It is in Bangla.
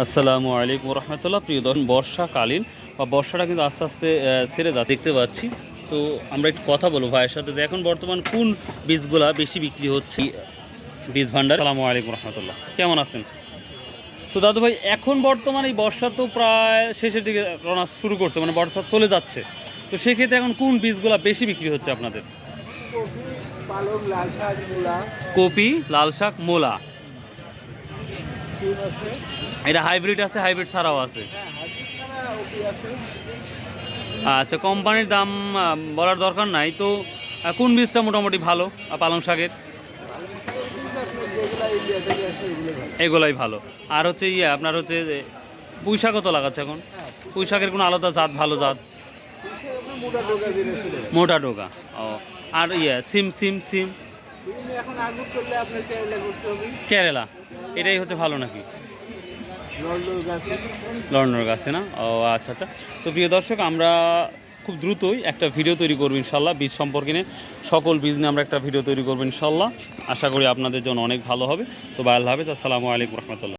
আসসালামু আলাইকুম রহমতুল্লাহ। প্রিয় দর্শক বর্ষাকালীন বা বর্ষাটা কিন্তু আস্তে আস্তে সেরে যা দেখতে পাচ্ছি। তো আমরা একটু কথা বলব ভাইয়ের সাথে যে এখন বর্তমান কোন বীজগুলা বেশি বিক্রি হচ্ছে? বীজ ভান্ডার। আসসালামু আলাইকুম রহমতুল্লাহ। কেমন আছেন? তো দাদু ভাই এখন বর্তমানে এই বর্ষা তো প্রায় শেষের দিকে রওনা শুরু করছে মানে বর্ষা চলে যাচ্ছে। তো সেক্ষেত্রে এখন কোন বীজগুলা বেশি বিক্রি হচ্ছে আপনাদের? কপি লাল শাক মূলা। এটা হাইব্রিড আছে হাইব্রিড ছাড়াও আছে। হ্যাঁ আছে। আচ্ছা কোম্পানির দাম বলার দরকার নাই। তো কোন বীজটা মোটামুটি ভালো পালং শাকের? এগুলাই ভালো। আর হচ্ছে ইয়ে আপনার হচ্ছে পুঁই শাকও তো লাগাচ্ছে এখন। হ্যাঁ পুঁই শাকের কোনো আলাদা জাত ভালো জাত? মোটা ডোকা ও। আর ইয়ে সিম সিম সিম? করলে এটাই হচ্ছে ভালো নাকি? গাছে। লন্ডনের কাছে না? ও আচ্ছা আচ্ছা। তো প্রিয় দর্শক আমরা খুব দ্রুতই একটা ভিডিও তৈরি করব ইনশাল্লাহ বীজ সম্পর্কে নিয়ে। সকল বীজ নিয়ে আমরা একটা ভিডিও তৈরি করব ইনশাল্লাহ আশা করি আপনাদের জন্য অনেক ভালো হবে। তো আল্লাহ হাফেজ আসসালামু আলাইকুম রহমতুল্লাহ।